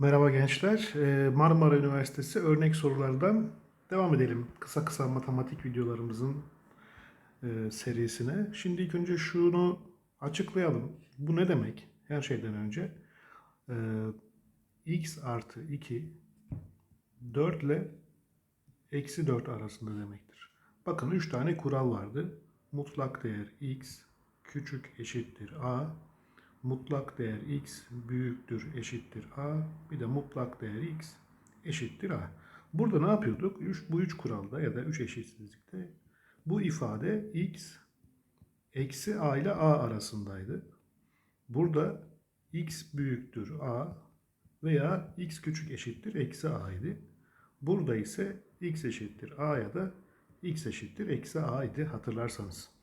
Merhaba gençler. Ee, Marmara Üniversitesi örnek sorulardan devam edelim. Kısa kısa matematik videolarımızın e, serisine. Şimdi ilk önce şunu açıklayalım. Bu ne demek? Her şeyden önce e, x artı 2 4 ile eksi 4 arasında demektir. Bakın 3 tane kural vardı. Mutlak değer x küçük eşittir a mutlak değer x büyüktür eşittir a bir de mutlak değer x eşittir a. Burada ne yapıyorduk? Üç, bu üç kuralda ya da üç eşitsizlikte bu ifade x eksi a ile a arasındaydı. Burada x büyüktür a veya x küçük eşittir eksi a idi. Burada ise x eşittir a ya da x eşittir eksi a idi hatırlarsanız.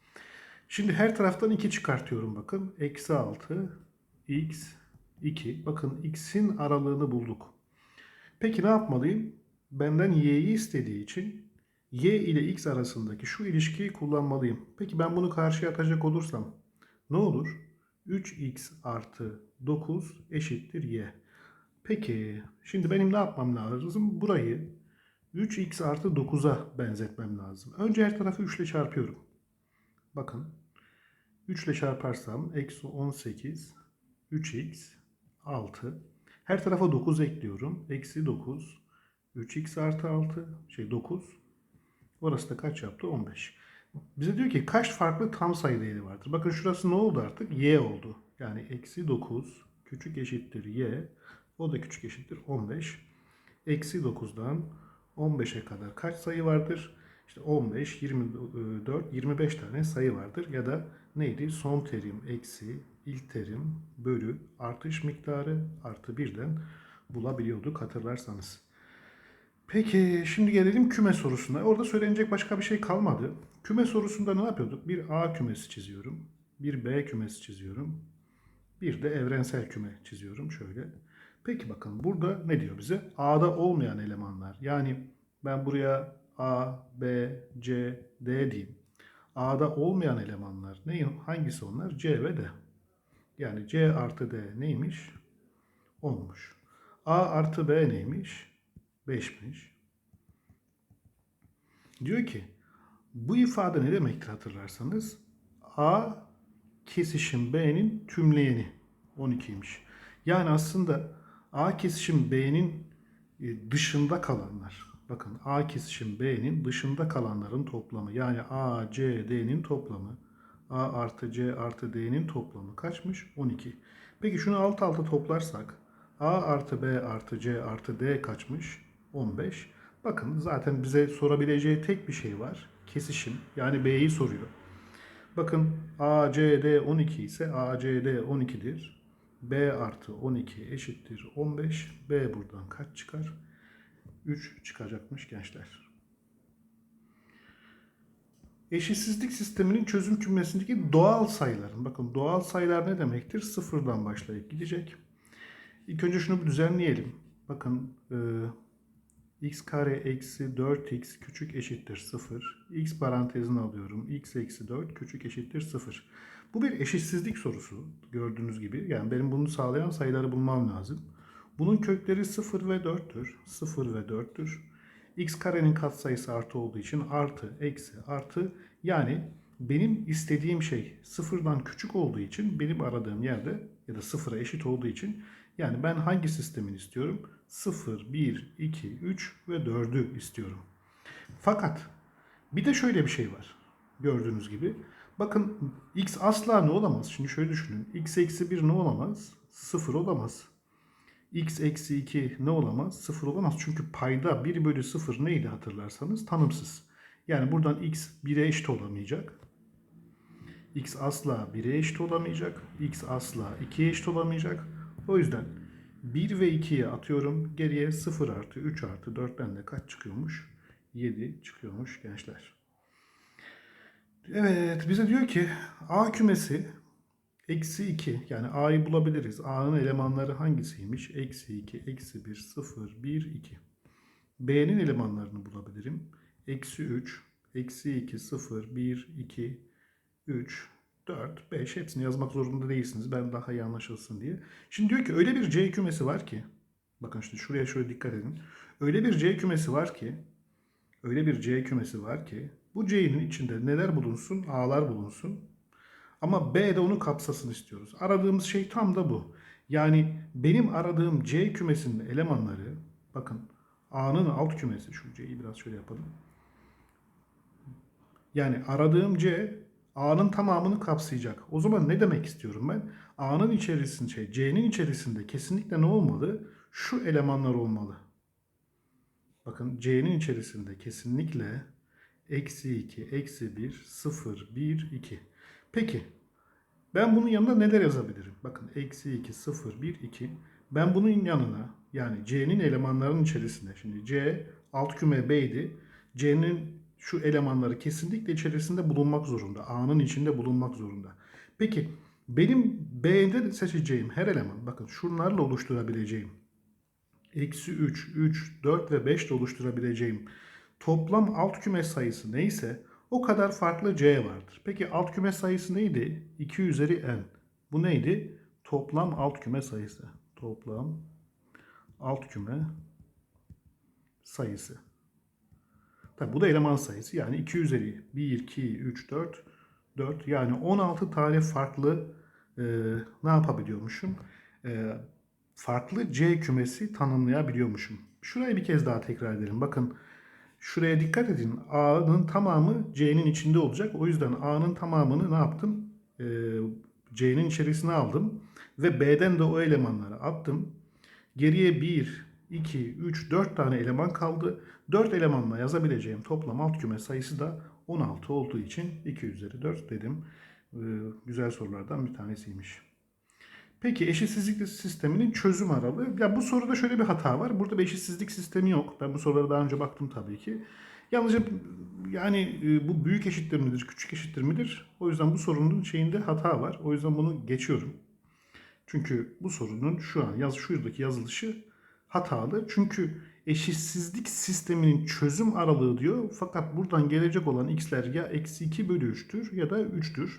Şimdi her taraftan 2 çıkartıyorum bakın. Eksi 6 x 2. Bakın x'in aralığını bulduk. Peki ne yapmalıyım? Benden y'yi istediği için y ile x arasındaki şu ilişkiyi kullanmalıyım. Peki ben bunu karşıya atacak olursam ne olur? 3x artı 9 eşittir y. Peki şimdi benim ne yapmam lazım? Burayı 3x artı 9'a benzetmem lazım. Önce her tarafı 3 ile çarpıyorum. Bakın 3 ile çarparsam eksi 18 3x 6. Her tarafa 9 ekliyorum. Eksi 9 3x artı 6 şey 9. Orası da kaç yaptı? 15. Bize diyor ki kaç farklı tam sayı değeri vardır? Bakın şurası ne oldu artık? Y oldu. Yani eksi 9 küçük eşittir y. O da küçük eşittir 15. Eksi 9'dan 15'e kadar kaç sayı vardır? İşte 15, 24, 25 tane sayı vardır. Ya da neydi? Son terim eksi ilk terim bölü artış miktarı artı birden bulabiliyorduk hatırlarsanız. Peki şimdi gelelim küme sorusuna. Orada söylenecek başka bir şey kalmadı. Küme sorusunda ne yapıyorduk? Bir A kümesi çiziyorum. Bir B kümesi çiziyorum. Bir de evrensel küme çiziyorum şöyle. Peki bakın burada ne diyor bize? A'da olmayan elemanlar. Yani ben buraya A, B, C, D diyeyim. A'da olmayan elemanlar ne? Hangisi onlar? C ve D. Yani C artı D neymiş? 10'muş. A artı B neymiş? 5'miş. Diyor ki bu ifade ne demektir hatırlarsanız? A kesişim B'nin tümleyeni 12'ymiş. Yani aslında A kesişim B'nin e, dışında kalanlar. Bakın A kesişim B'nin dışında kalanların toplamı. Yani A, C, D'nin toplamı. A artı C artı D'nin toplamı kaçmış? 12. Peki şunu alt alta toplarsak A artı B artı C artı D kaçmış? 15. Bakın zaten bize sorabileceği tek bir şey var. Kesişim. Yani B'yi soruyor. Bakın A, C, D 12 ise A, C, D 12'dir. B artı 12 eşittir 15. B buradan kaç çıkar? 3 çıkacakmış gençler. Eşitsizlik sisteminin çözüm kümesindeki doğal sayıların, bakın doğal sayılar ne demektir? Sıfırdan başlayıp gidecek. İlk önce şunu bir düzenleyelim. Bakın e, x kare eksi 4x küçük eşittir 0. x parantezine alıyorum. x eksi 4 küçük eşittir 0. Bu bir eşitsizlik sorusu gördüğünüz gibi. Yani benim bunu sağlayan sayıları bulmam lazım. Bunun kökleri 0 ve 4'tür. 0 ve 4'tür. x karenin katsayısı artı olduğu için artı, eksi, artı. Yani benim istediğim şey sıfırdan küçük olduğu için benim aradığım yerde ya da sıfıra eşit olduğu için yani ben hangi sistemin istiyorum? 0, 1, 2, 3 ve 4'ü istiyorum. Fakat bir de şöyle bir şey var. Gördüğünüz gibi. Bakın x asla ne olamaz? Şimdi şöyle düşünün. x eksi 1 ne olamaz? 0 olamaz x eksi 2 ne olamaz? 0 olamaz. Çünkü payda 1 bölü 0 neydi hatırlarsanız? Tanımsız. Yani buradan x 1'e eşit olamayacak. x asla 1'e eşit olamayacak. x asla 2'ye eşit olamayacak. O yüzden 1 ve 2'ye atıyorum. Geriye 0 artı 3 artı 4'ten de kaç çıkıyormuş? 7 çıkıyormuş gençler. Evet bize diyor ki A kümesi Eksi 2 yani A'yı bulabiliriz. A'nın elemanları hangisiymiş? Eksi 2, eksi 1, 0, 1, 2. B'nin elemanlarını bulabilirim. Eksi 3, eksi 2, 0, 1, 2, 3, 4, 5 hepsini yazmak zorunda değilsiniz. Ben daha iyi anlaşılsın diye. Şimdi diyor ki öyle bir C kümesi var ki Bakın işte şuraya şöyle dikkat edin. Öyle bir C kümesi var ki öyle bir C kümesi var ki bu C'nin içinde neler bulunsun? A'lar bulunsun. Ama B de onu kapsasın istiyoruz. Aradığımız şey tam da bu. Yani benim aradığım C kümesinin elemanları bakın A'nın alt kümesi şu C'yi biraz şöyle yapalım. Yani aradığım C A'nın tamamını kapsayacak. O zaman ne demek istiyorum ben? A'nın içerisinde şey C'nin içerisinde kesinlikle ne olmalı? Şu elemanlar olmalı. Bakın C'nin içerisinde kesinlikle eksi 2, eksi 1, 0, 1, 2. Peki ben bunun yanına neler yazabilirim? Bakın eksi 2, 0, 1, 2. Ben bunun yanına yani C'nin elemanlarının içerisinde şimdi C alt küme B'ydi. C'nin şu elemanları kesinlikle içerisinde bulunmak zorunda. A'nın içinde bulunmak zorunda. Peki benim B'de seçeceğim her eleman bakın şunlarla oluşturabileceğim eksi 3, 3, 4 ve 5 ile oluşturabileceğim toplam alt küme sayısı neyse o kadar farklı C vardır. Peki alt küme sayısı neydi? 2 üzeri n. Bu neydi? Toplam alt küme sayısı. Toplam alt küme sayısı. Tabi bu da eleman sayısı. Yani 2 üzeri 1, 2, 3, 4, 4. Yani 16 tane farklı e, ne yapabiliyormuşum? E, farklı C kümesi tanımlayabiliyormuşum. Şurayı bir kez daha tekrar edelim. Bakın şuraya dikkat edin. A'nın tamamı C'nin içinde olacak. O yüzden A'nın tamamını ne yaptım? Ee, C'nin içerisine aldım. Ve B'den de o elemanları attım. Geriye 1, 2, 3, 4 tane eleman kaldı. 4 elemanla yazabileceğim toplam alt küme sayısı da 16 olduğu için 2 üzeri 4 dedim. Ee, güzel sorulardan bir tanesiymiş. Peki eşitsizlik sisteminin çözüm aralığı. Ya bu soruda şöyle bir hata var. Burada bir eşitsizlik sistemi yok. Ben bu sorulara daha önce baktım tabii ki. Yalnızca yani e, bu büyük eşittir midir, küçük eşittir midir? O yüzden bu sorunun şeyinde hata var. O yüzden bunu geçiyorum. Çünkü bu sorunun şu an yaz şuradaki yazılışı hatalı. Çünkü eşitsizlik sisteminin çözüm aralığı diyor. Fakat buradan gelecek olan x'ler ya eksi 2 bölü 3'tür ya da 3'tür.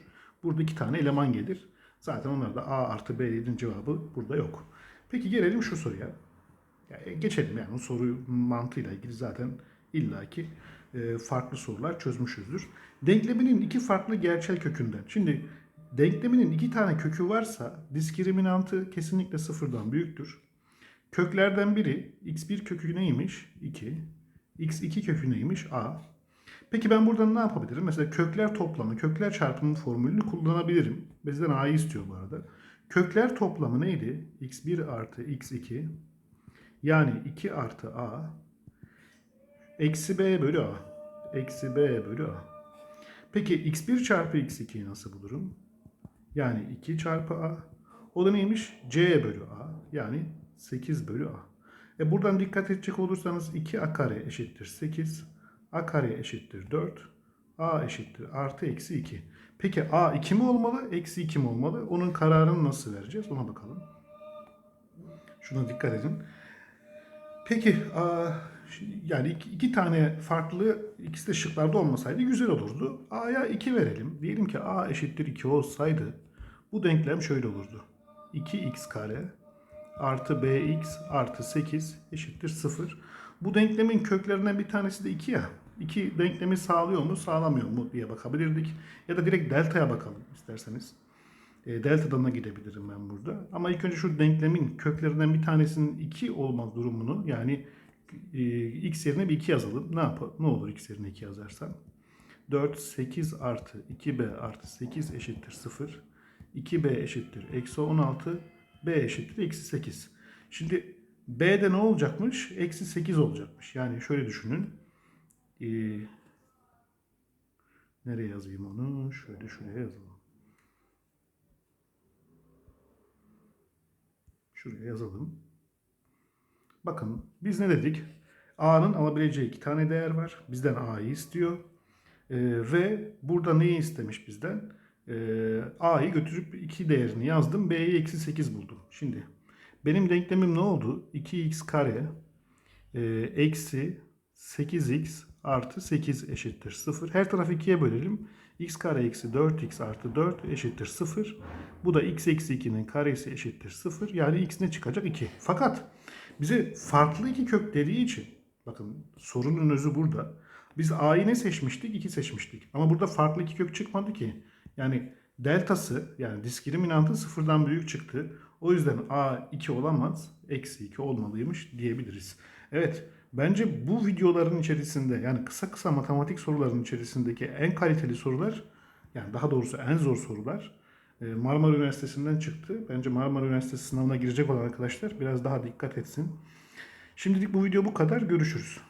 Burada iki tane eleman gelir. Zaten onlar da A artı B'nin cevabı burada yok. Peki gelelim şu soruya. Yani geçelim yani soru mantığıyla ilgili zaten illaki e, farklı sorular çözmüşüzdür. Denkleminin iki farklı gerçel kökünden. Şimdi denkleminin iki tane kökü varsa diskriminantı kesinlikle sıfırdan büyüktür. Köklerden biri x1 kökü neymiş? 2. x2 kökü neymiş? A. Peki ben buradan ne yapabilirim? Mesela kökler toplamı, kökler çarpımı formülünü kullanabilirim. Bizden a'yı istiyor bu arada. Kökler toplamı neydi? x1 artı x2 yani 2 artı a eksi b bölü a. Eksi b bölü a. Peki x1 çarpı x2'yi nasıl bulurum? Yani 2 çarpı a. O da neymiş? c bölü a. Yani 8 bölü a. E buradan dikkat edecek olursanız 2a kare eşittir 8. A kare eşittir 4. A eşittir artı eksi 2. Peki A 2 mi olmalı? Eksi 2 mi olmalı? Onun kararını nasıl vereceğiz? Ona bakalım. Şuna dikkat edin. Peki A, yani iki, iki tane farklı ikisi de şıklarda olmasaydı güzel olurdu. A'ya 2 verelim. Diyelim ki A eşittir 2 olsaydı bu denklem şöyle olurdu. 2x kare artı bx artı 8 eşittir 0. Bu denklemin köklerinden bir tanesi de 2 ya. 2 denklemi sağlıyor mu, sağlamıyor mu diye bakabilirdik. Ya da direkt delta'ya bakalım isterseniz. E, delta'dan da gidebilirim ben burada. Ama ilk önce şu denklemin köklerinden bir tanesinin 2 olma durumunu yani e, x yerine bir 2 yazalım. Ne yapalım? Ne olur x yerine 2 yazarsam? 4, 8 artı 2b artı 8 eşittir 0. 2b eşittir eksi 16. b eşittir eksi 8. Şimdi B'de ne olacakmış? Eksi 8 olacakmış. Yani şöyle düşünün. Ee, nereye yazayım onu? Şöyle şuraya yazalım. Şuraya yazalım. Bakın biz ne dedik? A'nın alabileceği iki tane değer var. Bizden A'yı istiyor. Ee, ve burada neyi istemiş bizden? Ee, A'yı götürüp iki değerini yazdım. B'yi eksi 8 buldum. Şimdi benim denklemim ne oldu? 2x kare e, eksi 8x artı 8 eşittir 0. Her tarafı 2'ye bölelim. x kare eksi 4x artı 4 eşittir 0. Bu da x eksi 2'nin karesi eşittir 0. Yani x ne çıkacak? 2. Fakat bize farklı iki kök dediği için bakın sorunun özü burada. Biz A'yı ne seçmiştik? 2 seçmiştik. Ama burada farklı iki kök çıkmadı ki. Yani deltası yani diskriminantı sıfırdan büyük çıktı. O yüzden A 2 olamaz. Eksi 2 olmalıymış diyebiliriz. Evet bence bu videoların içerisinde yani kısa kısa matematik soruların içerisindeki en kaliteli sorular yani daha doğrusu en zor sorular e, Marmara Üniversitesi'nden çıktı. Bence Marmara Üniversitesi sınavına girecek olan arkadaşlar biraz daha dikkat etsin. Şimdilik bu video bu kadar. Görüşürüz.